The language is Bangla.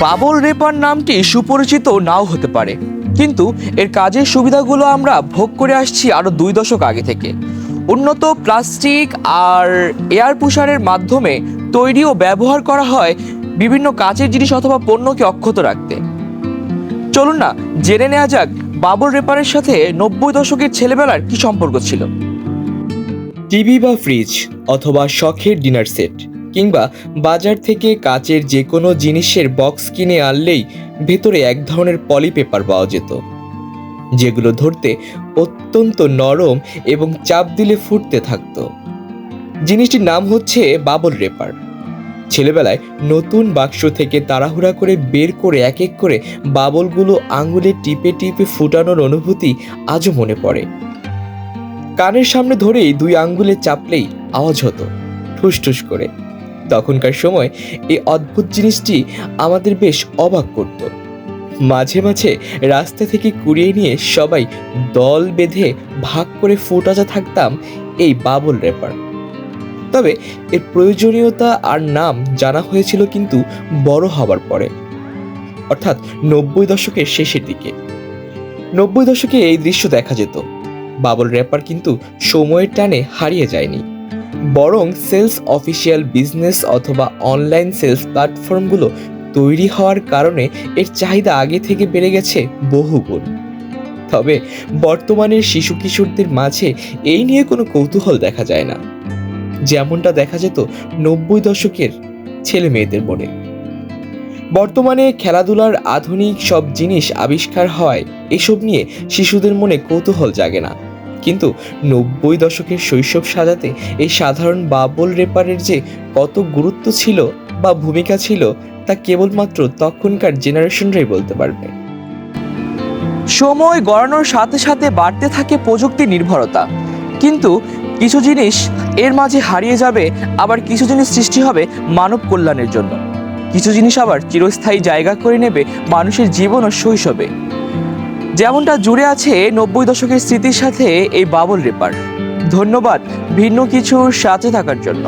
বাবল রেপার নামটি সুপরিচিত নাও হতে পারে। কিন্তু এর কাজের সুবিধাগুলো আমরা ভোগ করে আসছি আরও দুই দশক আগে থেকে। উন্নত প্লাস্টিক আর এয়ার পুষারের মাধ্যমে তৈরি ও ব্যবহার করা হয় বিভিন্ন কাচের জিনিস অথবা পণ্যকে অক্ষত রাখতে। চলুন না, জেনে নেওয়া যাক বাবল রেপারের সাথে নব্বই দশকের ছেলেবেলার কি সম্পর্ক ছিল। টিভি বা ফ্রিজ অথবা শখের ডিনার সেট। কিংবা বাজার থেকে কাচের যে কোনো জিনিসের বক্স কিনে আনলেই ভেতরে এক ধরনের পলি পেপার পাওয়া যেত, যেগুলো ধরতে অত্যন্ত নরম এবং চাপ দিলে ফুটতে থাকতো। জিনিসটির নাম হচ্ছে বাবল রেপার। ছেলেবেলায় নতুন বাক্স থেকে তাড়াহুড়া করে বের করে এক এক করে বাবলগুলো আঙুলে টিপে টিপে ফুটানোর অনুভূতি আজও মনে পড়ে। কানের সামনে ধরেই দুই আঙ্গুলে চাপলেই আওয়াজ হতো, ঠুসঠুস করে। তখনকার সময় এই অদ্ভুত জিনিসটি আমাদের বেশ অবাক করত। মাঝে মাঝে রাস্তা থেকে কুড়িয়ে নিয়ে সবাই দল বেঁধে ভাগ করে ফোটাতে থাকতাম এই বাবল রেপার। তবে এর প্রয়োজনীয়তা আর নাম জানা হয়েছিল কিন্তু বড় হবার পরে, অর্থাৎ নব্বই দশকের শেষের দিকে। নব্বই দশকে এই দৃশ্য দেখা যেত। বাবল র্যাপার কিন্তু সময়ের টানে হারিয়ে যায়নি। বরং সেলস অফিসিয়াল বিজনেস অথবা অনলাইন সেলস প্ল্যাটফর্মগুলো তৈরি হওয়ার কারণে এর চাহিদা আগে থেকে বেড়ে গেছে বহুগুণ। তবে বর্তমানের শিশু কিশোরদের মাঝে এই নিয়ে কোনো কৌতূহল দেখা যায় না। যেমনটা দেখা যেত নব্বই দশকের ছেলে মেয়েদের মনে। বর্তমানে খেলাধুলার আধুনিক সব জিনিস আবিষ্কার হয় এসব নিয়ে শিশুদের মনে কৌতূহল জাগে না। কিন্তু নব্বই দশকের শৈশব সাজাতে এই সাধারণ বাবল রেপারের যে কত গুরুত্ব ছিল বা ভূমিকা ছিল, তা কেবলমাত্র তখনকার জেনারেশনরাই বলতে পারবে। সময় গড়ানোর সাথে সাথে বাড়তে থাকে প্রযুক্তি নির্ভরতা। কিন্তু কিছু জিনিস এর মাঝে হারিয়ে যাবে, আবার কিছু জিনিস সৃষ্টি হবে মানব কল্যাণের জন্য। কিছু জিনিস আবার চিরস্থায়ী জায়গা করে নেবে মানুষের জীবন ও শৈশবে। যেমনটা জুড়ে আছে নব্বই দশকের স্মৃতির সাথে এই বাবল রেপার। ধন্যবাদ ভিন্ন কিছুর সাথে থাকার জন্য।